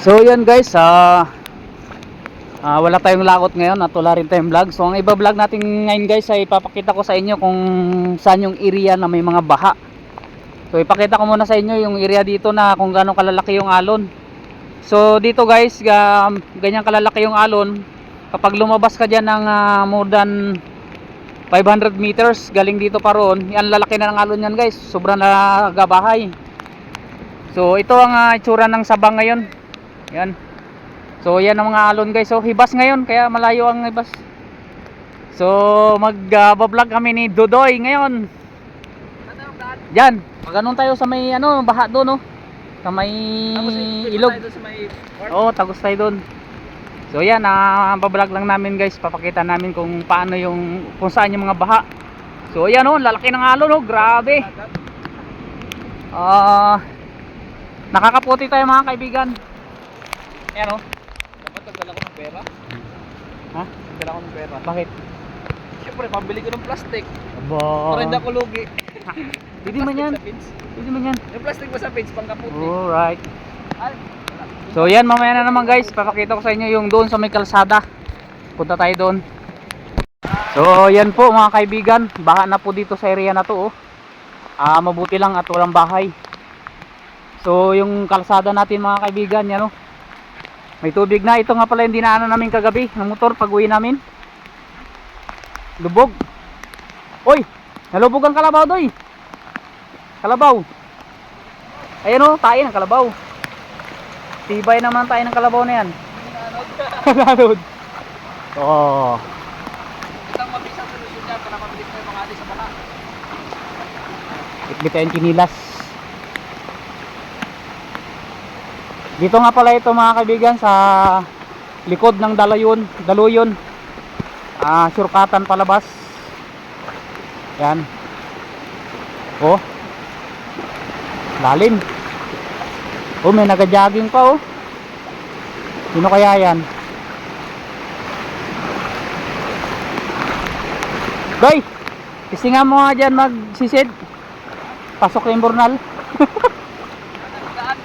So yan guys, ah ah, wala tayong lakot ngayon at wala rin tayong vlog. So ang iba-vlog natin ngayon guys ay ipapakita ko sa inyo kung saan yung area na may mga baha. So ipakita ko muna sa inyo yung area dito na kung gaano kalalaki yung alon. So dito guys, ga, ganyan kalalaki yung alon. Kapag lumabas ka dyan ng ah, more than 500 meters galing dito pa roon, yan lalaki na ng alon yan guys. Sobrang nagabahay. So ito ang ah, itsura ng sabang ngayon. Yan. So yan ang mga alon guys. So hibas ngayon kaya malayo ang hibas. So mag-vlog kami ni Dodoy ngayon. Diyan. Paganoon tayo sa may ano, baha doon no. Sa may ilog. Oo, tagos tayo doon. So yan, ah, bablog lang namin guys. Papakita namin kung paano yung kung saan yung mga baha. So yan oh, lalaki ng alon oh, grabe. Ah, nakakaputi tayo mga kaibigan. Yan oh. Dapat nagdala ko ng pera. Ha? Nagdala ko ng pera. Bakit? Siyempre, pambili ko ng plastic. Aba. Para hindi ako lugi. Hindi man yan. Hindi man yan. Yung plastic mo sa pins, pangkaputi. Alright. So yan mamaya na naman guys, papakita ko sa inyo yung doon sa may kalsada. Punta tayo doon. So yan po mga kaibigan, baha na po dito sa area na to oh. Ah, mabuti lang at walang bahay. So yung kalsada natin mga kaibigan, yan oh. May tubig na. Ito nga pala yung dinaanan namin kagabi ng motor pag uwi namin. Lubog. Oy, nalubog ang kalabaw doy. Kalabaw. Ayan oh, tayo ng kalabaw. Tibay naman tayo ng kalabaw na yan. Nanod. Oo. isang mabisang solusyon yan para mabilis na yung mga sa baka. Itbit tayong kinilas. Dito nga pala ito mga kaibigan sa likod ng Dalayon, Daluyon. Ah, surkatan palabas. Yan. Oh. Lalim. Oh, may nagajogging pa oh. Sino kaya yan? Doy! Isinga mo nga dyan magsisid. Pasok yung burnal. Daan.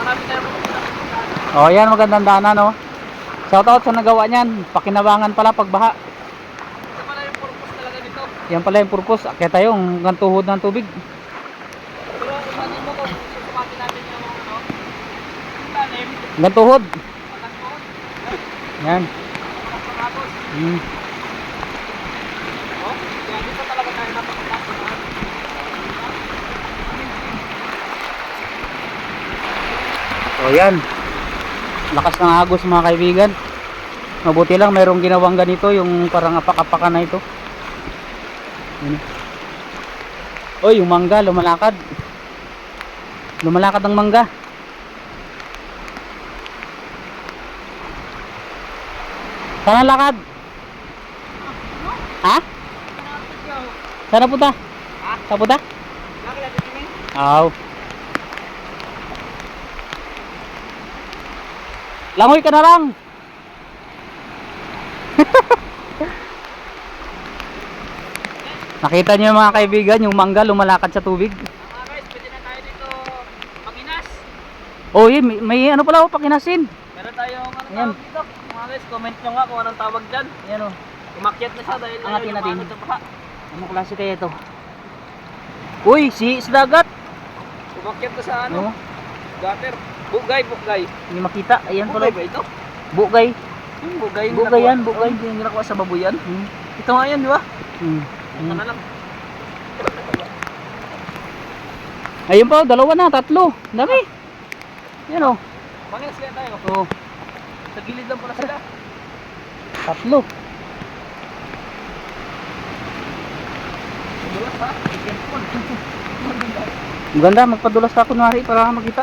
Marami na yung Oh, yan magandang daanan no. Shoutout sa nagawa niyan. Pakinabangan pala pagbaha. Ito pala yung purpose talaga nito. Yan pala yung purpose. Kaya tayo hanggang tuhod ng tubig. Pero imanin mo kung susukatin natin yung ano, yung lalim, Hanggang tuhod. patas mo, Yan. patas mo tapos. Mm. Oh, dito talaga tayo yan. Lakas ng agos mga kaibigan. Mabuti lang mayroong ginawang ganito yung parang apak-apaka na ito. Oy, yung mangga lumalakad. Lumalakad ang mangga. Sana lakad. Ha? Sana punta? Sana punta? Laki Langoy ka na lang. Nakita niyo mga kaibigan, yung mangga lumalakad sa tubig. Mga guys, pwede na tayo dito manginas. Oh, yeah, may, may ano pala ako pakinasin. Meron tayong ano Ayan. tawag dito. Mga guys, comment nyo nga kung anong tawag dyan. Ayan oh. Umakyat na siya dahil Angatin natin. lumanod baka. Ano klase kaya ito? Uy, si isdagat. Umakyat na sa ano, Ano? gutter. Bugay, bugay. Hindi makita. Ayan pala. Bugay ba ito? Bugay. Yung bugay. Bugay yan, bugay. Oh, Yung ginakuha sa babuyan. Hmm. Ito nga yan, di ba? Hmm. Hmm. Ayun pa, dalawa na, tatlo. Dami. Yan oh. Manginas kaya tayo. Oh, Sa gilid lang pala sila. tatlo. Dulas ha? Careful. Ang ganda, magpadulas ka kunwari para makita.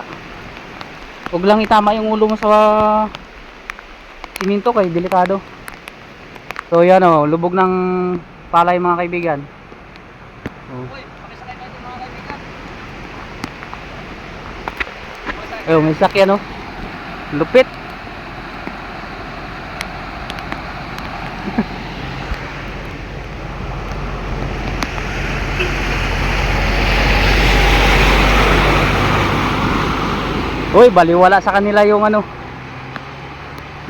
Huwag lang itama yung ulo mo sa siminto kay delikado. So yan oh, lubog ng palay mga kaibigan. Oh. Ayun, may sakyan oh. Lupit. Uy, baliwala sa kanila yung ano,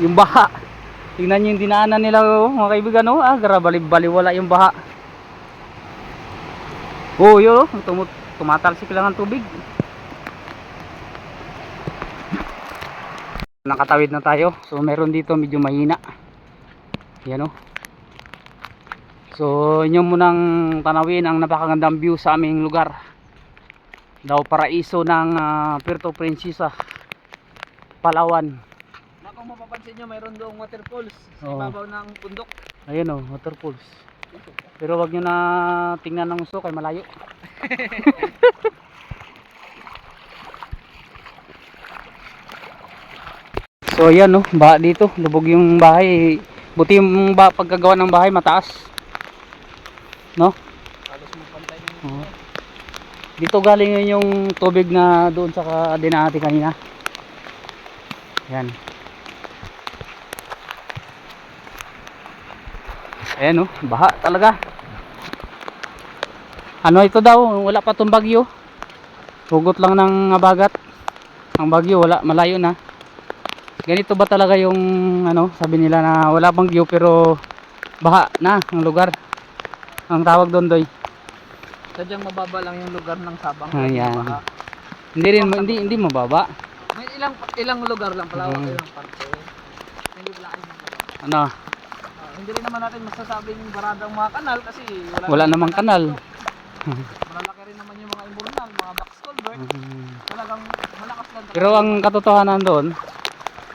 yung baha. Tingnan nyo yung dinaanan nila, oh, mga kaibigan, oh. Ah, grabe, baliwala yung baha. Oh, oh, tum- tumatalsik lang ang tubig. Nakatawid na tayo. So, meron dito medyo mahina. Yan, oh. So, inyo munang tanawin ang napakagandang view sa aming lugar. Daw paraiso ng ah, Puerto Princesa, Palawan. Na kung mapapansin nyo, mayroon doong waterfalls sa Oo. ibabaw ng bundok. Ayan oh, waterfalls. Pero wag nyo na tingnan ng gusto kay malayo. so ayan oh, baha dito. Lubog yung bahay. Buti yung ba pagkagawa ng bahay mataas. No? Halos mapantay ng Oo. Dito galing yun yung tubig na doon sa dinahati kanina. Yan. Ayan oh, baha talaga. Ano ito daw, wala pa tong bagyo. Hugot lang ng abagat. Ang bagyo wala, malayo na. Ganito ba talaga yung ano, sabi nila na wala bagyo pero baha na ang lugar. Ang tawag doon doy. Sadyang mababa lang yung lugar ng Sabang. Ayan. Baka- Hindi rin hindi hindi mababa. May ilang ilang lugar lang pala, Mhm. ilang parte. Hindi mababa. Ano, Ah, hindi rin naman natin masasabing baradang mga kanal kasi wala, wala namang kanal. Malalaki rin naman yung mga imbornal, mga box culvert. Mm. Talagang malakas lang. Pero ang katotohanan doon,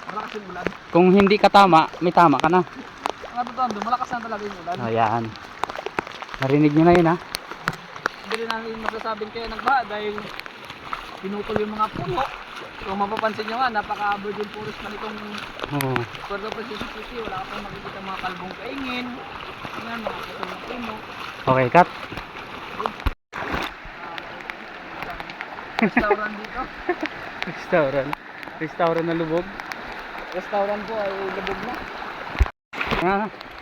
malakas yung ulan. kung hindi ka tama, may tama ka na. Ang katotohanan doon, malakas lang talaga yung ulan. Ayan. Narinig nyo na yun ha. Hindi rin namin masasabing kaya nagbaha dahil pinutol yung mga puno. Kung mapapansin nyo nga, napaka-virgin forest man itong Oo. Puerto Princesa City. Wala ka pang makikita mga kalbong kaingin. Yan, mga puno puno. Okay, cut. Restaurant dito. Restaurant. Restaurant na lubog. Restaurant po ay lubog na. Ah.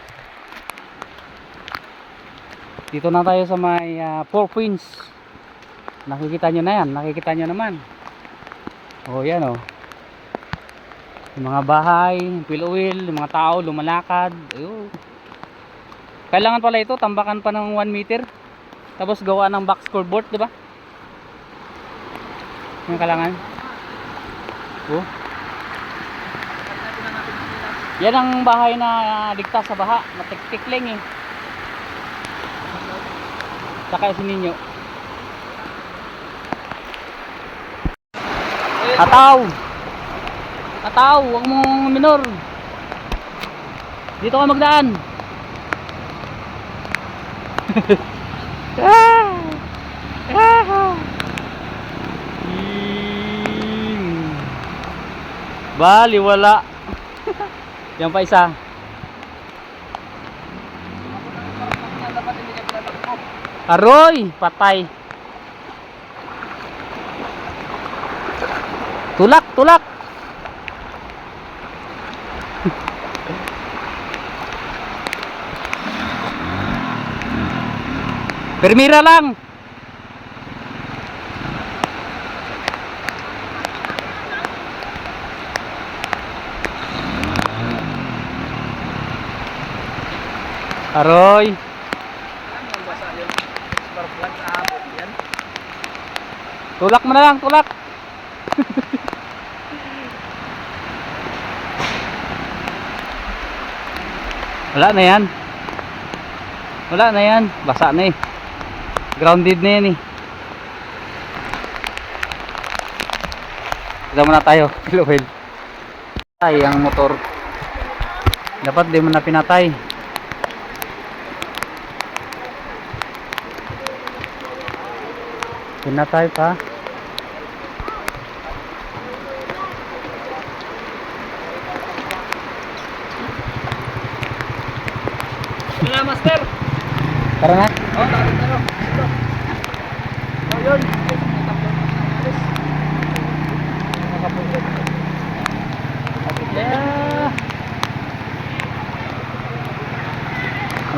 Dito na tayo sa may ah, Four Queens. Nakikita nyo na yan. Nakikita nyo naman. Oh, yan oh. Yung mga bahay, yung wheel yung mga tao, lumalakad. Ayun. Kailangan pala ito, tambakan pa ng 1 meter. Tapos gawa ng box scoreboard, di ba? Yung kailangan. Oh. Yan ang bahay na ah, ligtas sa baha. Matiktik lang eh. Saka si Ninyo. Ataw! Ataw! Huwag mong minor. Dito ka magdaan. ah! Ah! Bali, wala. Yan pa isa. Dapat hindi ka pinatakbo. Aroy! Patay. Tulak, tulak. Permira lang. Aroy. Ano yung basa yung plug sa hapon? Yan. Tulak mo na lang, tulak. Wala na yan. Wala na yan. Basa na eh. Grounded na yan eh. Ito muna tayo. Will. Ay, ang motor. Dapat di mo na pinatay. Pinatay pa. Wala, master! Tara na. Oh, takot na. Oh, yun.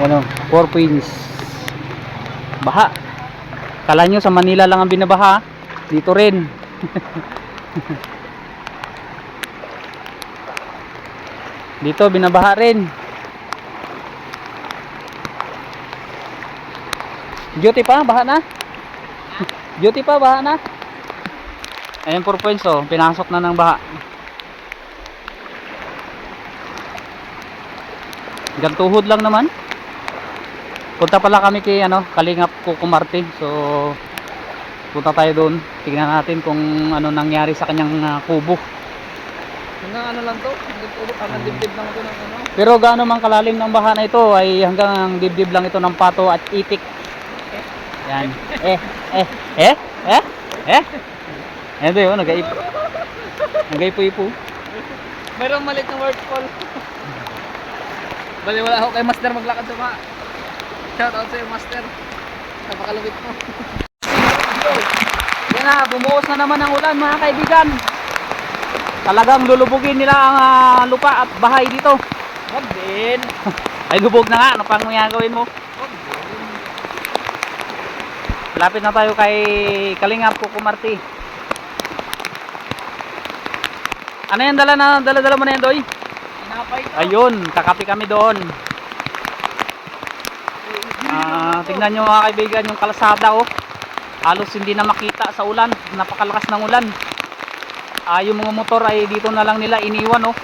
Ano, four points. Baha. Kala nyo sa Manila lang ang binabaha. Dito rin. Dito binabaha rin. Duty pa, baha na. Duty pa, baha na. Ayan for points oh, pinasok na ng baha. Gantuhod lang naman. Punta pala kami kay ano, Kalingap Kukumarte. So punta tayo doon. Tingnan natin kung ano nangyari sa kanyang ah, kubo. Hanggang ano lang to? Hanggang hanggang dibdib lang ito ng ano. Pero gaano man kalalim ng baha na ito ay hanggang ang dibdib lang ito ng pato at itik. Yan. Eh, eh, eh, eh, eh. Ito yun, nag-aip. Nag-aipo-ipo. Mayroong malit na word call. Bali wala ako kay Master maglakad sa mga. Shout out sa iyo Master. Napakalupit mo. Yan na, bumuhos na naman ang ulan mga kaibigan. Talagang lulubugin nila ang ah, lupa at bahay dito. Wag din. Ay lubog na nga, ano pang gawin mo? Lapit na tayo kay Kalingap Kukumarti. Ano yan dala na dala-dala mo na yan, Doy? Tinapay. Ayun, kakapi kami doon. Ah, tingnan nyo mga kaibigan yung kalsada oh. Halos hindi na makita sa ulan, napakalakas ng ulan. Ah, yung mga motor ay dito na lang nila iniwan oh.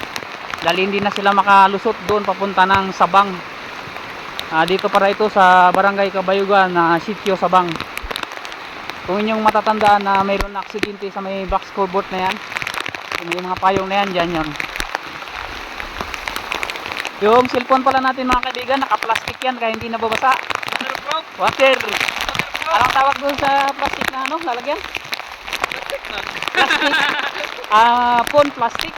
Dahil hindi na sila makalusot doon papunta ng Sabang. Ah, dito para ito sa Barangay Kabayugan na sitio Sabang. Kung inyong matatandaan na mayroon aksidente sa may box culvert na yan, yung mga payong na yan, dyan yun. Yung cellphone pala natin mga kaibigan, naka-plastic yan kaya hindi nababasa. Waterproof. Water. Waterproof. Anong tawag doon sa plastic na ano, lalagyan? Plastic na. Plastic. Ah, phone plastic.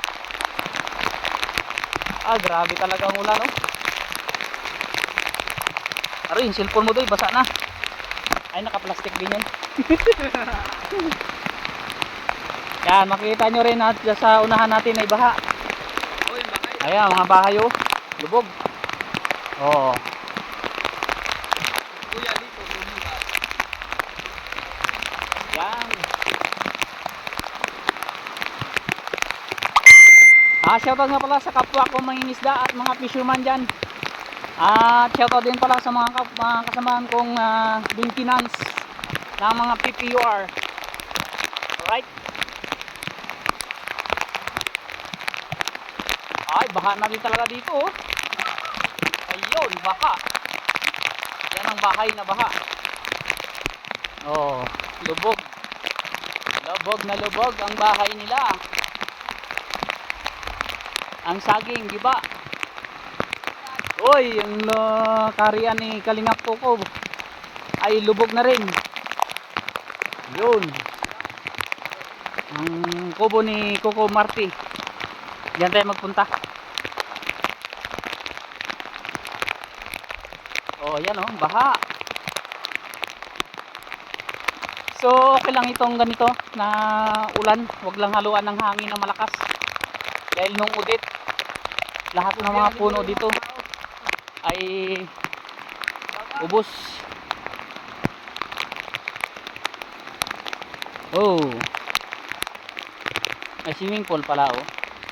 Ah, grabe talaga ang ulan, no? Aro, yung cellphone mo doon, basa na. Ay, naka-plastic din yan. yan, makikita nyo rin at sa unahan natin ay baha. Ayan, mga bahay oh. Lubog. Oo. Kuya dito, bumula. Yan. Ah, shoutout nga pala sa kapwa ko mangingisda at mga fisherman dyan. At shoutout din pala sa mga, kap- mga kasamahan kong uh, maintenance ng mga PPUR. Alright? Ay, baha na din talaga dito oh. Ayun, baha. Yan ang bahay na baha. Oh, lubog. Lubog na lubog ang bahay nila. Ang saging, di ba? Oy, yung uh, karian ni Kalingap Koko ay lubog na rin. Yun. Ang kubo ni Coco Marti. Diyan tayo magpunta. Oh, yan oh, baha. So, okay lang itong ganito na ulan. Huwag lang haluan ng hangin na malakas. Dahil nung udit, lahat ng mga puno dito ay ubos. Oh. May swimming pool pala oh.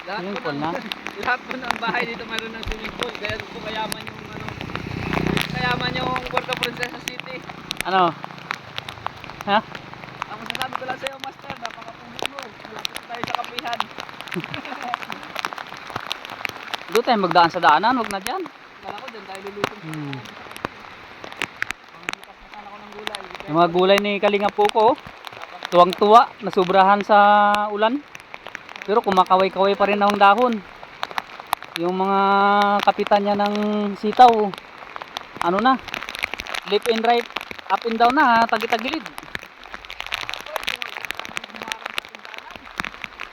Lahat Swimming po pool ng, na. lahat po ng bahay dito mayroon ng swimming pool. Kaya po kayaman yung ano, kayaman yung Puerto Princesa City. Ano? Ha? Ang masasabi ko lang sa iyo, Master, napakapuno mo. Malapit na tayo sa kapihan. Doon tayo magdaan sa daanan, wag na dyan. Kala ko dyan tayo lulutin. Hmm. Pangbukas na ako ng gulay. Yung mga gulay ni Kalinga Puko, tuwang-tuwa, nasubrahan sa ulan. Pero kumakaway-kaway pa rin ang dahon. Yung mga kapitan niya ng sitaw, ano na, left and right, up and down na, tagi-tagilid.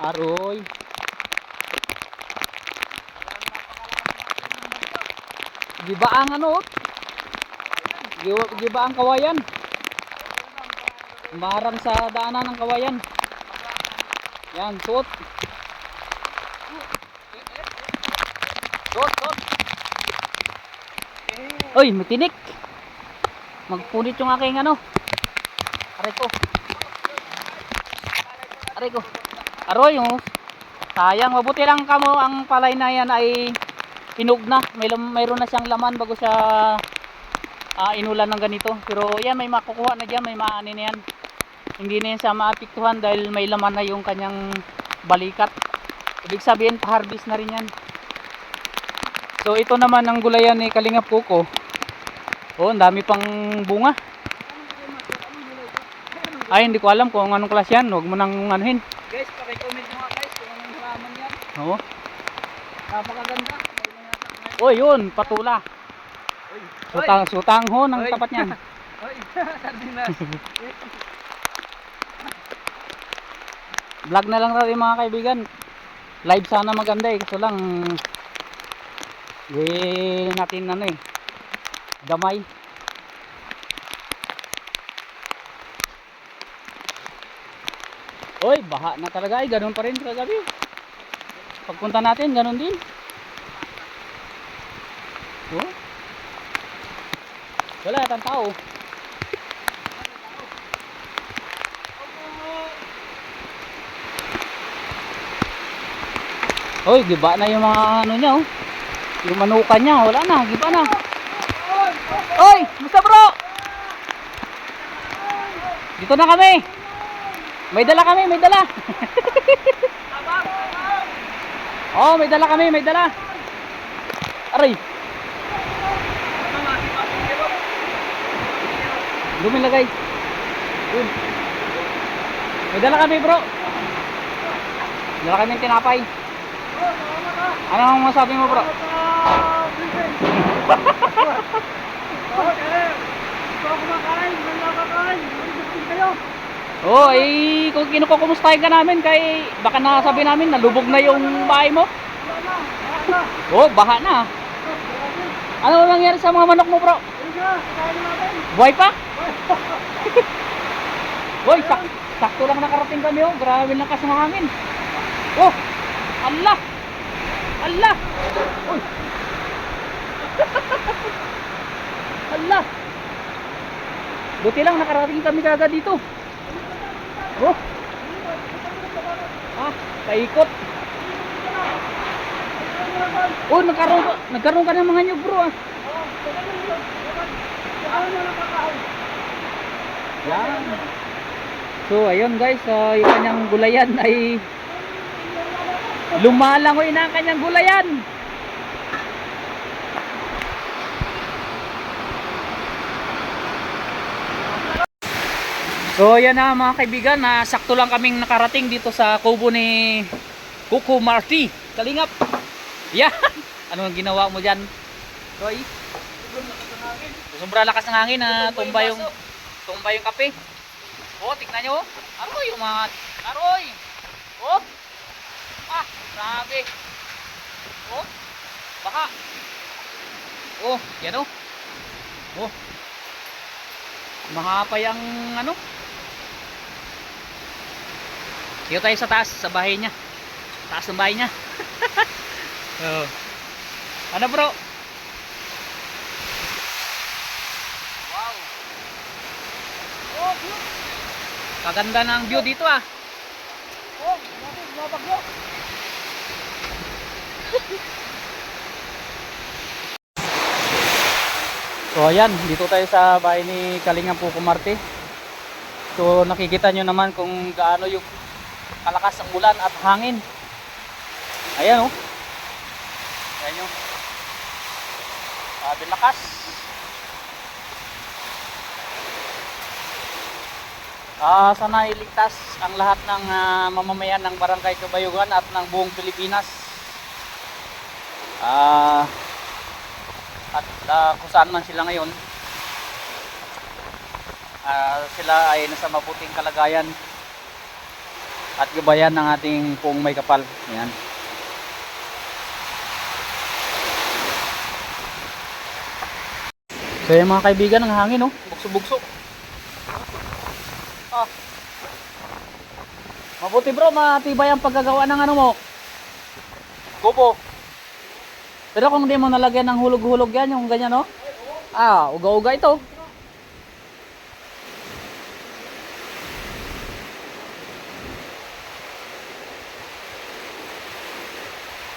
Aroy. Giba ang ano? Giba, giba ang kawayan. Marang sa daanan ng kawayan. Yan, suot. Suot, suot. Uy, may tinik. Magpunit yung aking ano. Aray ko. Aray ko. Aroy, oh. Sayang, mabuti lang kamo ang palay na yan ay hinog na. May mayroon na siyang laman bago siya ah, inulan ng ganito. Pero yan, may makukuha na dyan, may maanin na yan. Hindi na yan siya maapektuhan dahil may laman na yung kanyang balikat. Ibig sabihin, pa-harvest na rin yan. So ito naman ang gulayan ni Kalingap Kuko. Oh, ang dami pang bunga. Ay, hindi ko alam kung anong klase yan. Huwag mo nang anuhin. Guys, pakicomment mo nga guys kung anong halaman yan. Oo. Napakaganda. Ngayon. Oh, yun, patula. Uy. Sutang, sutang ho ng Oy. tapat niyan. Uy, sardinas. Vlog na lang rin mga kaibigan. Live sana maganda eh. Kaso lang, eh, natin ano eh, gamay. Oy, baha na talaga ay ganun pa rin kagabi. Pagpunta natin, ganun din. Oh. Wala tang tao. Oy, giba na yung mga ano niya oh. Yung manukan niya, wala na, giba na. Oy, musta bro? Dito na kami. May dala kami, may dala. oh, may dala kami, may dala. Aray, lumilagay. Yun. May dala kami bro. Dala kami tinapay. Ano ang masabi mo bro? Oo, oh, eh, kung kinukukumustahin ka namin, kay baka nasabi namin, nalubog na yung bahay mo. Oo, oh, baha na. Ano nangyari sa mga manok mo, bro? Buhay pa? Hoy, sak sakto lang nakarating kami, oh. Grabe lang kasi hangin. Oh, Allah! Allah! Uy! Allah! Buti lang nakarating kami kagad dito. Oh. Ah, paikot. Oh, nagkaroon ka, nagkaroon ka ng mga nyug bro ah. Yan. So, ayun guys, uh, yung kanyang gulayan ay lumalangoy na ang kanyang gulayan. So yan na mga kaibigan, na sakto lang kaming nakarating dito sa kubo ni Kuko Marty. Kalingap. Yan. Ano ang ginawa mo diyan? Roy. Sobrang lakas ng hangin na tumba yung tumba yung kape. Oh, tingnan niyo. oh. Aroy, yung mga aroy. Oh. Ah, grabe. Oh. Baka. Oh, yan oh. Oh. Mahapay ang ano, dito tayo sa taas, sa bahay niya. Taas ng bahay niya. oh. Ano bro? Wow. Oh, view. Kaganda ng view dito ah. Oh, mabagyo. So ayan, dito tayo sa bahay ni Kalingang Puko Marte. So nakikita nyo naman kung gaano yung kalakas ang ulan at hangin. Ayan oh. Ayan yung Sabi lakas. Ah, sana iligtas ang lahat ng ah, mamamayan ng Barangay Kabayugan at ng buong Pilipinas. Ah, at ah, kung saan man sila ngayon ah, sila ay nasa mabuting kalagayan at gabayan ng ating puong may kapal yan so yung mga kaibigan ng hangin oh bukso bukso ah. mabuti bro matibay ang paggagawa ng ano mo kubo pero kung hindi mo nalagyan ng hulog-hulog yan, yung ganyan, no? Ah, uga-uga ito.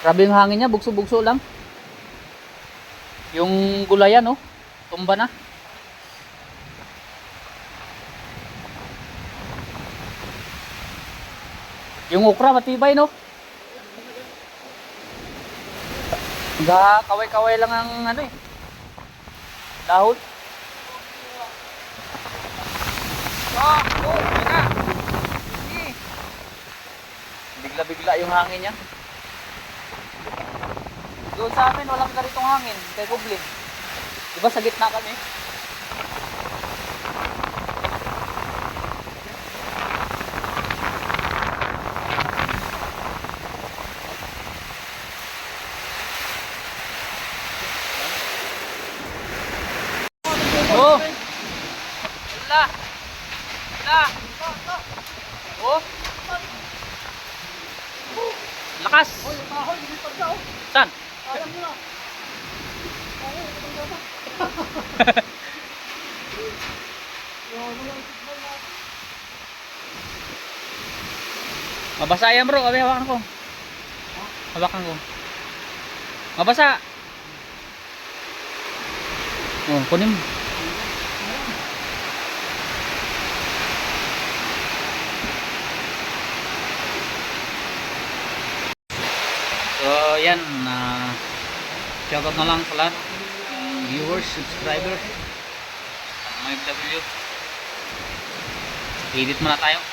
Grabe yung hangin niya, bugso-bugso lang. Yung gulayan, oh. Tumba na. Yung okra, matibay, no? Kaway-kaway lang ang ano eh. Dahon. Ah, oh. Sige. Bigla-bigla yung hangin niya. Doon sa amin, walang ganitong hangin. Kay Goblin. Di ba sa gitna kami? Oh! Wala! Wala! Oh! Lakas! Saan? Mabasa yan bro, abi hawakan ko. Hawakan ko. Mabasa. Oh, kunin mo. So, yan. Uh, shoutout na lang sa lahat. Viewers, subscribers. Ang mga FW. Edit muna tayo.